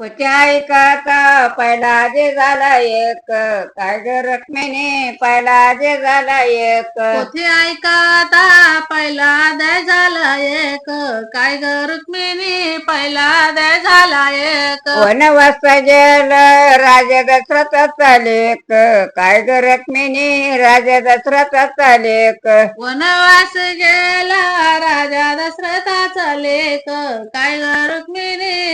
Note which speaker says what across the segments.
Speaker 1: होत्या ऐकाता पहिला जे झाला एक. काय ग रखमेने पहिला जे झाला एक.
Speaker 2: पोथी ऐकाता पहिला दय झाला एक. काय ग रुक्मिणी पहिला दय झाला एक.
Speaker 1: वनवास गेल राजा दशरथाचा लेख. काय ग रखमेने राजा दशरथाचा लेख.
Speaker 2: वनवास गेला राजा दशरथाचा लेख. काय ग रुक्मिणी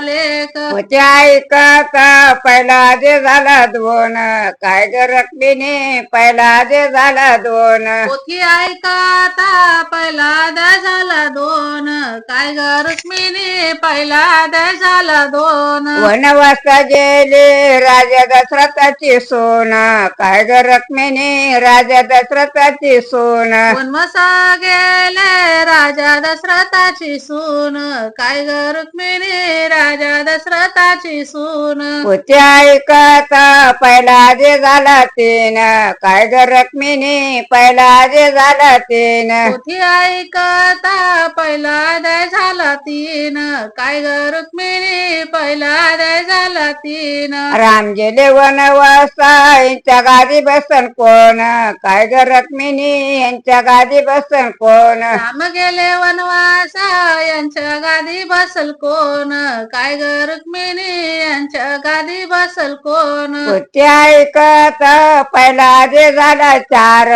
Speaker 2: लेख.
Speaker 1: होत्या ऐकाता पहिला जे झाला दोन. काय ग रखमेने पहिला जे झाला दोन.
Speaker 2: पोथी ऐकाता पहिला दय झाला दोन. काय ग रुक्मिणी पहिला दय झाला दोन.
Speaker 1: वनवास गेले राजा दशरथाची सोन. काय ग रखमेने राजा दशरथाची सोन.
Speaker 2: वनवासा गेले राजा दशरथाची सून. काय ग रुक्मिणी राजा दशरथाची सून.
Speaker 1: होत्या ऐकाता पहिला जे झाला तीन. काय ग रखमेने पहिला जे झाला तीन?
Speaker 2: पोथी ऐकता पहिला दय झाला तीन. काय ग रुक्मिणी पहिला दय झाला तीन.
Speaker 1: राम गेले वनवासा यांच्या गादी बसन कोण? काय ग रखमेने यांच्या गादी बसन कोण?
Speaker 2: राम गेले वनवासा यांच्या गादी बसल कोण? काय ग रुक्मिणी यांच्या गादी बसल कोण?
Speaker 1: ऐकता पहिला जे झाला चार.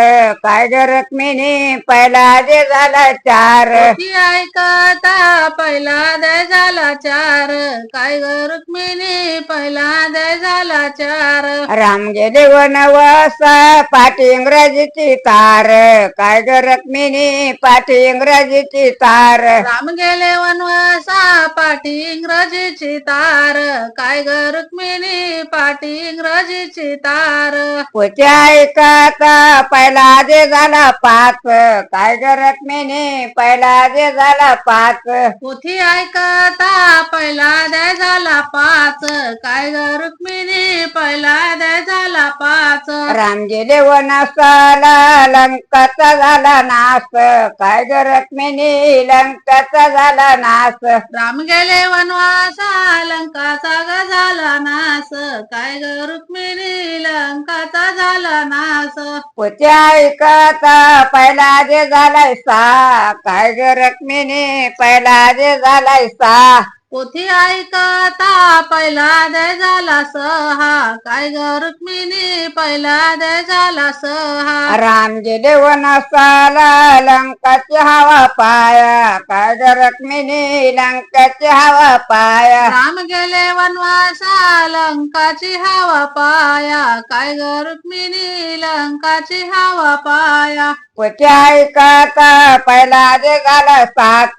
Speaker 1: काय ग रखमेने पहिला जे झाला चार.
Speaker 2: ती ऐकता पहिला दय झाला चार. काय ग रुक्मिणी पहिला दय झाला चार.
Speaker 1: राम गेले वनवासा पाठी इंग्रजीची तार. काय ग रखमेने पाठी इंग्रजीची तार.
Speaker 2: राम गेले वनवासा पाठी इंग्रजीची तार. काय ग रुक्मिणी पाठी इंग्रजीची तार?
Speaker 1: होत्या ऐकता पहिला जे झाला पाच. काय ग रखमेने पहिला जे झाला पाच.
Speaker 2: पोथी ऐकता पहिला दय झाला पाच. काय ग रुक्मिणी पहिला दय झाला पाच
Speaker 1: राम गेले वनसाला लंकाचा झाला नाश काय ग रखमेने लंकाचा झाला नाश
Speaker 2: राम गेले वनवासा लंकाचा ग झाला नाश काय ग रुक्मिणी लंकाचा झाला नाश
Speaker 1: होत्या ऐकता पहिला जे झालाय सा. काय ग रखमेने पहिला जे झालाय सा.
Speaker 2: पोथी ऐकता पहिला दय झाला सहा. काय ग रुक्मिणी पहिला दय झाला सहा.
Speaker 1: राम गेले वनसाला लंकाची हवा पाया. काय ग रखमेने लंकाची हवा पाया.
Speaker 2: राम गेले वनवासा लंकाची हवा पाया. काय ग रुक्मिणी लंकाची हवा पाया.
Speaker 1: ऐकता पहिला जे झाला सात.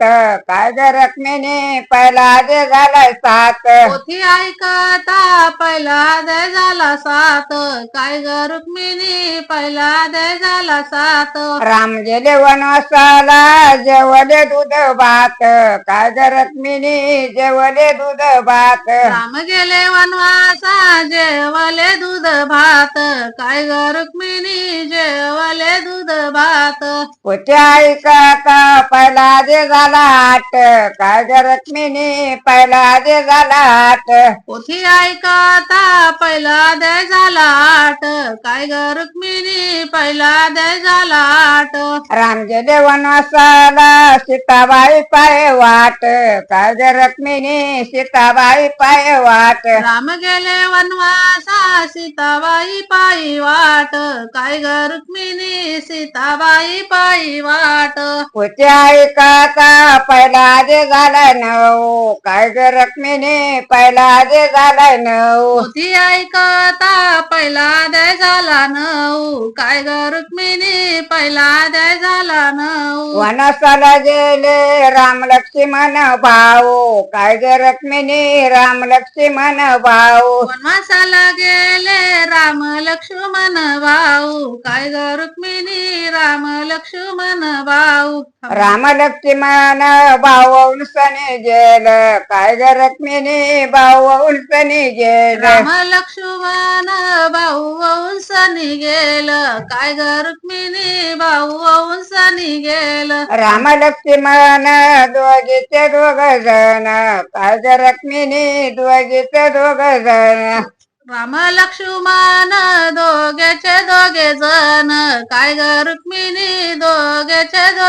Speaker 1: काय ग रखमेने पहिला जे झालाय सात.
Speaker 2: पोथी ऐकता पहिला दय झाला सात. काय ग रुक्मिणी पहिला दय झाला सात.
Speaker 1: राम गेले वनवासाला जेवले दूध भात. काय ग रखमिनी जेवले दूध भात.
Speaker 2: राम गेले वनवासा जेवले दूध भात. काय ग रुक्मिणी जेवले भात
Speaker 1: होत्या ऐकता पहिला जे झाला आठ काय ग पहिला जे झाला आठ
Speaker 2: पोथी ऐकता पहिला दय झाला काय ग रुक्मिणी पहिला दय झाला आठ
Speaker 1: राम गेले वनवासाला सीताबाई पाय वाट. काय ग सीताबाई पाय वाट?
Speaker 2: राम गेले वनवासा सीताबाई पायी वाट. काय ग रुक्मिणी सीताबाई पायी वाट.
Speaker 1: होत्या ऐकता पहिला जे झालाय नऊ? काय ग रखमिनी पहिला जे झालाय नऊ?
Speaker 2: पोथी ऐकता पहिला दय झाला नऊ? काय ग रुक्मिणी पहिला दय झाला नऊ?
Speaker 1: वनसाला गेले राम लक्ष्मण भाऊ. काय ग रखमिनी राम लक्ष्मण भाऊ?
Speaker 2: वनवासाला गेले राम लक्ष्मण भाऊ. काय ग रुक्मिणी राम लक्ष्मण भाऊ.
Speaker 1: राम लक्ष्मण भाऊ सने गेलं काय ग रक्मिणी भाऊ सने गेलं
Speaker 2: राम लक्ष्मण भाऊ वंसनी गेलं काय ग रुक्मिणी भाऊ वंसनी गेलं
Speaker 1: राम लक्ष्मण दोघीचे दोघ जण. काय ग रक्मिणी दोघीचे दोघ जण.
Speaker 2: राम लक्ष्मण दोघेचे दोघे जण. काय ग रुक्मिणी दोघेचे दो